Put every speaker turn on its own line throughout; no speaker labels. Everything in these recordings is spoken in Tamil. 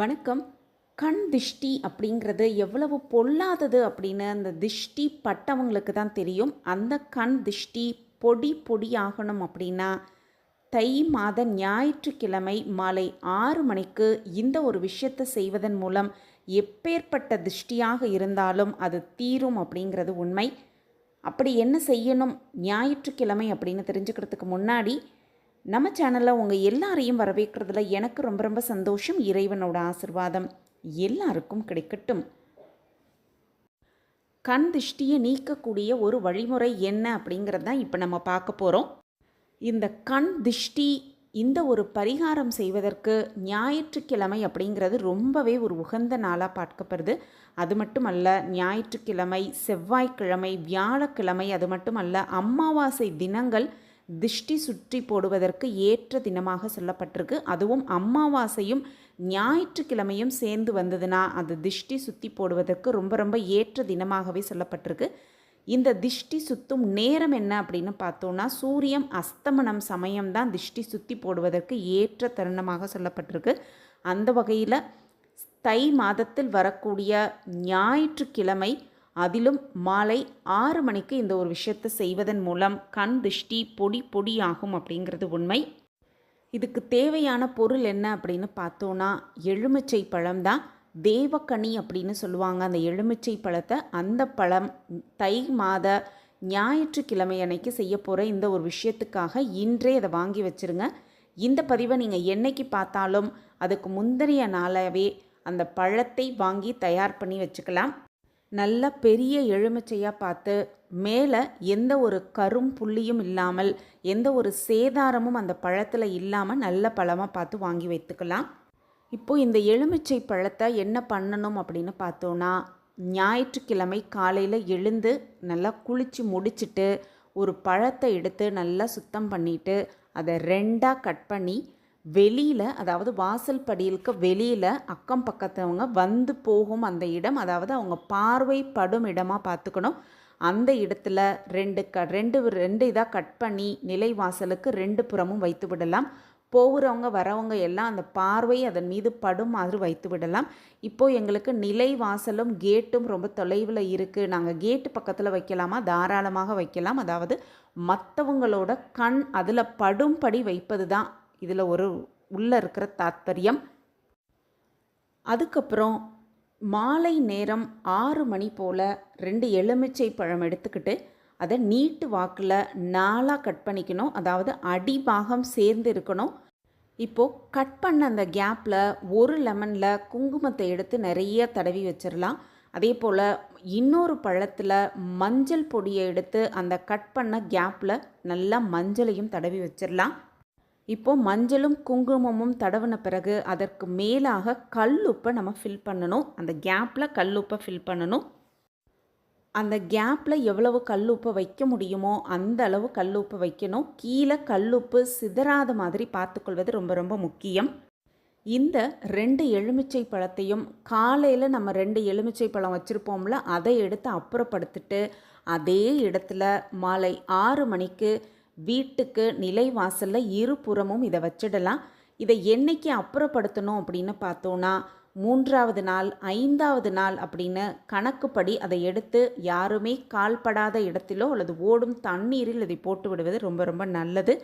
வணக்கம். கண் திஷ்டி அப்படிங்கிறது எவ்வளவு பொல்லாதது அப்படின்னு அந்த திஷ்டி பட்டவங்களுக்கு தான் தெரியும். அந்த கண் திஷ்டி பொடி பொடி ஆகணும் அப்படின்னா தை மாத ஞாயிற்றுக்கிழமை மாலை ஆறு மணிக்கு இந்த ஒரு விஷயத்தை செய்வதன் மூலம் எப்பேற்பட்ட திஷ்டியாக இருந்தாலும் அது தீரும் அப்படிங்கிறது உண்மை. அப்படி என்ன செய்யணும்? ஞாயிற்றுக்கிழமை அப்படின்னு தெரிஞ்சுக்கிறதுக்கு முன்னாடி நம்ம சேனலில் உங்கள் எல்லாரையும் வரவேற்கிறதுல எனக்கு ரொம்ப ரொம்ப சந்தோஷம். இறைவனோட ஆசிர்வாதம் எல்லாருக்கும் கிடைக்கட்டும். கண் திஷ்டியை நீக்கக்கூடிய ஒரு வழிமுறை என்ன அப்படிங்கிறது தான் இப்போ நம்ம பார்க்க போகிறோம் இந்த கண் திஷ்டி இந்த ஒரு பரிகாரம் செய்வதற்கு ஞாயிற்றுக்கிழமை அப்படிங்கிறது ரொம்பவே ஒரு உகந்த நாளாக பார்க்கப்படுது. அது மட்டுமல்ல ஞாயிற்றுக்கிழமை செவ்வாய்க்கிழமை வியாழக்கிழமை அது மட்டுமல்ல அமாவாசை தினங்கள் திஷ்டி சுற்றி போடுவதற்கு ஏற்ற தினமாக சொல்லப்பட்டிருக்கு. அதுவும் அமாவாசையும் ஞாயிற்றுக்கிழமையும் சேர்ந்து வந்ததுன்னா அது திஷ்டி சுற்றி போடுவதற்கு ரொம்ப ரொம்ப ஏற்ற தினமாகவே சொல்லப்பட்டிருக்கு. இந்த திஷ்டி சுத்தும் நேரம் என்ன அப்படின்னு பார்த்தோன்னா சூரியன் அஸ்தமனம் சமயம்தான் திஷ்டி சுற்றி போடுவதற்கு ஏற்ற தருணமாக சொல்லப்பட்டிருக்கு. அந்த வகையில் தை மாதத்தில் வரக்கூடிய ஞாயிற்றுக்கிழமை அதிலும் மாலை ஆறு மணிக்கு இந்த ஒரு விஷயத்தை செய்வதன் மூலம் கண் திஷ்டி பொடி பொடியாகும் அப்படிங்கிறது உண்மை. இதுக்கு தேவையான பொருள் என்ன அப்படின்னு பார்த்தோன்னா எலுமிச்சை பழம்தான் தேவக்கனி அப்படின்னு சொல்லுவாங்க. அந்த எலுமிச்சை பழத்தை அந்த பழம் தை மாத ஞாயிற்றுக்கிழமை அன்னைக்கு செய்ய போகிற இந்த ஒரு விஷயத்துக்காக இன்றே அதை வாங்கி வச்சுருங்க. இந்த பதிவை நீங்கள் என்னைக்கு பார்த்தாலும் அதுக்கு முந்தைய நாளாகவே அந்த பழத்தை வாங்கி தயார் பண்ணி வச்சுக்கலாம். நல்ல பெரிய எலுமிச்சையாக பார்த்து மேலே எந்த ஒரு கரும் புள்ளியும் இல்லாமல் எந்த ஒரு சேதாரமும் அந்த பழத்தில் இல்லாமல் நல்ல பழமாக பார்த்து வாங்கி வைத்துக்கலாம். இப்போது இந்த எலுமிச்சை பழத்தை என்ன பண்ணணும் அப்படின்னு பார்த்தோன்னா ஞாயிற்றுக்கிழமை காலையில் எழுந்து நல்லா குளித்து முடிச்சுட்டு ஒரு பழத்தை எடுத்து நல்லா சுத்தம் பண்ணிவிட்டு அதை ரெண்டாக கட் பண்ணி வெளியில் அதாவது வாசல் படியிலுக்கு வெளியில் அக்கம் பக்கத்தவங்க வந்து போகும் அந்த இடம் அதாவது அவங்க பார்வை படும் இடமாக பார்த்துக்கணும். அந்த இடத்துல ரெண்டு க ரெண்டு ரெண்டு இதாக கட் பண்ணி நிலை வாசலுக்கு ரெண்டு புறமும் வைத்து விடலாம். போகிறவங்க வரவங்க எல்லாம் அந்த பார்வை அதன் மீது படும் மாதிரி வைத்து விடலாம். இப்போது எங்களுக்கு நிலை வாசலும் கேட்டும் ரொம்ப தொலைவில் இருக்குது நாங்கள் கேட்டு பக்கத்தில் வைக்கலாமா? தாராளமாக வைக்கலாம். அதாவது மற்றவங்களோட கண் அதில் படும்படி வைப்பது தான் இதில் ஒரு உள்ளே இருக்கிற தாத்பரியம். அதுக்கப்புறம் மாலை நேரம் ஆறு மணி போல் ரெண்டு எலுமிச்சை பழம் எடுத்துக்கிட்டு அதை நீட்டு வாக்கில் நாலாக கட் பண்ணிக்கணும். அதாவது அடிபாகம் சேர்ந்து இருக்கணும். இப்போது கட் பண்ண அந்த கேப்பில் ஒரு லெமனில் குங்குமத்தை எடுத்து நிறைய தடவி வச்சிடலாம் அதே போல் இன்னொரு பழத்தில் மஞ்சள் பொடியை எடுத்து அந்த கட் பண்ண கேப்பில் நல்லா மஞ்சளையும் தடவி வச்சிடலாம் இப்போ மஞ்சளும் குங்குமமும் தடவின பிறகு அதற்கு மேலாக கல்லுப்பை நம்ம ஃபில் பண்ணணும். அந்த கேப்பில் கல்லுப்பை ஃபில் பண்ணணும். அந்த கேப்பில் எவ்வளவு கல்லுப்பை வைக்க முடியுமோ அந்த அளவு கல்லுப்பு வைக்கணும். கீழே கல்லுப்பு சிதறாத மாதிரி பார்த்துக்கொள்வது ரொம்ப ரொம்ப முக்கியம். இந்த ரெண்டு எலுமிச்சை பழத்தையும் காலையில் நம்ம ரெண்டு எலுமிச்சை பழம் வச்சுருப்போம்ல அதை எடுத்து அப்புறப்படுத்திட்டு அதே இடத்துல மாலை ஆறு மணிக்கு வீட்டுக்கு நிலைவாசலில் இருபுறமும் இதை வச்சிடலாம். இதை என்னைக்கு அப்புறப்படுத்தணும் அப்படின்னு பார்த்தோன்னா மூன்றாவது நாள் ஐந்தாவது நாள் அப்படின்னு கணக்குப்படி அதை எடுத்து யாருமே கால்படாத இடத்திலோ அல்லது ஓடும் தண்ணீரில் இதை போட்டு விடுவது ரொம்ப ரொம்ப நல்லது.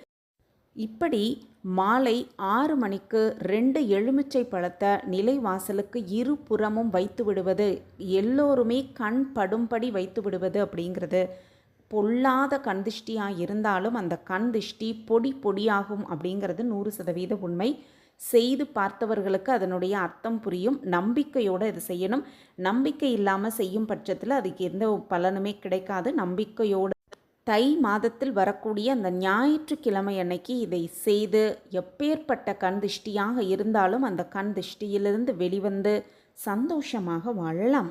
இப்படி மாலை ஆறு மணிக்கு ரெண்டு எலுமிச்சை பழத்தை நிலைவாசலுக்கு இருபுறமும் வைத்து விடுவது எல்லோருமே கண் படும்படி வைத்து விடுவது அப்படிங்கிறது பொல்லாத கண் திஷ்டியாக இருந்தாலும் அந்த கண் திஷ்டி பொடி பொடியாகும் அப்படிங்கிறது நூறு சதவீத உண்மை. செய்து பார்த்தவர்களுக்கு அதனுடைய அர்த்தம் புரியும். நம்பிக்கையோடு இது செய்யணும். நம்பிக்கை இல்லாமல் செய்யும் பட்சத்தில் அதுக்கு எந்த பலனுமே கிடைக்காது. நம்பிக்கையோடு தை மாதத்தில் வரக்கூடிய அந்த ஞாயிற்றுக்கிழமை அன்னைக்கு இதை செய்து எப்பேற்பட்ட கண் திஷ்டியாக இருந்தாலும் அந்த கண் திஷ்டியிலிருந்து வெளிவந்து சந்தோஷமாக வாழலாம்.